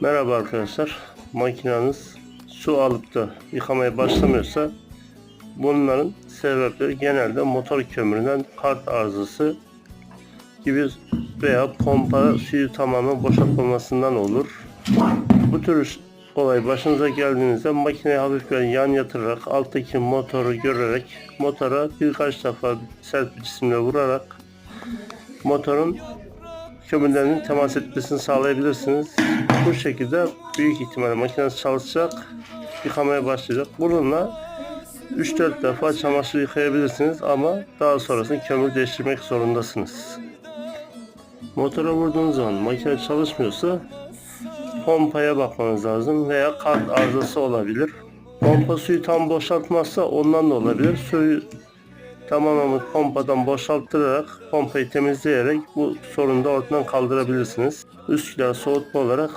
Merhaba arkadaşlar. Makineniz su alıp da yıkamaya başlamıyorsa bunların sebepleri genelde motor kömüründen kart arızası gibi veya pompa suyu tamamen boşaltmamasından olur. Bu tür olay başınıza geldiğinizde makineyi hafif böyle yan yatırarak alttaki motoru görerek motora birkaç defa sert bir cisimle vurarak motorun kömürlerinin temas etmesini sağlayabilirsiniz. Bu şekilde büyük ihtimalle makineniz çalışacak, yıkamaya başlayacak. Bununla 3-4 defa çamaşır yıkayabilirsiniz ama daha sonrasında kömür değiştirmek zorundasınız. Motora vurduğunuz zaman makine çalışmıyorsa pompaya bakmanız lazım veya kart arızası olabilir. Pompa suyu tam boşaltmazsa ondan da olabilir. Suyu tamamen pompadan boşalttırarak pompayı temizleyerek bu sorunu da ortadan kaldırabilirsiniz. Üst kiler soğutma olarak